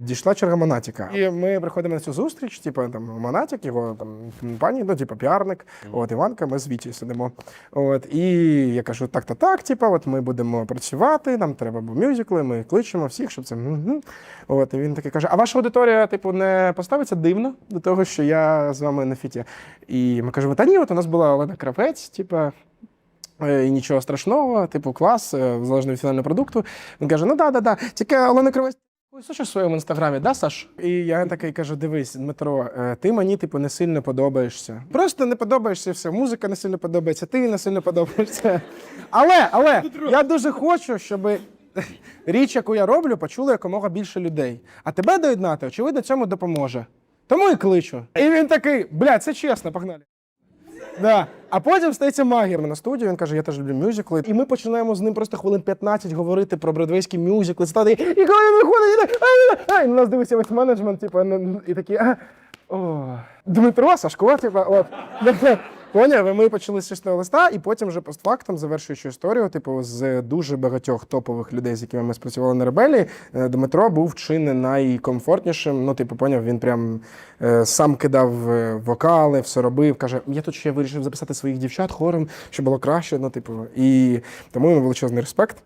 Дійшла черга Монатіка. І ми приходимо на цю зустріч, типу, там Монатік, його там пані, ну, типу, піарник, от Іванка, ми з Вітєю сидимо. От, і я кажу, так-то так, типу, от ми будемо працювати, нам треба був мюзикли, ми кличемо всіх, щоб це. мгм». От, і він такий каже: а ваша аудиторія, типу, не поставиться дивно до того, що я з вами на фіті. І ми кажемо, та ні, от у нас була Олена Кравець, типу. Е, І нічого страшного, типу, клас, е, залежно від фінального продукту. Він каже: ну да, да, да. Тільки Олена Ось в своєму інстаграмі, да, Саш? І я такий кажу: дивись, Дмитро, е, ти мені, типу, не сильно подобаєшся. Просто не подобаєшся все. Музика не сильно подобається, ти не сильно подобаєшся. Але, але я дуже хочу, щоб річ, яку я роблю, почуло якомога більше людей. А тебе доєднати, очевидно, цьому допоможе. Тому і кличу. І він такий, бля, це чесно, погнали. Да. А потім стається магір на студію. Він каже: Я теж люблю мюзикли. І ми починаємо з ним просто хвилин 15 говорити про бродвейські мюзикли. Стати, і коли він виходить, і так, «Ай, ай!» і на нас дивиться весь менеджмент, типу, ну, і такі. «А, О, Дмитро, Сашко, типу, от. Поняв, і ми почали з чистого листа, і потім вже постфактом, завершуючи історію, типу, з дуже багатьох топових людей, з якими ми спрацювали на ребелі, е, Дмитро був чи не найкомфортнішим. Ну, типу, поняв, він прям е, сам кидав е, вокали, все робив. Каже, я тут ще вирішив записати своїх дівчат хором, щоб було краще. Ну, типу, і тому йому величезний респект.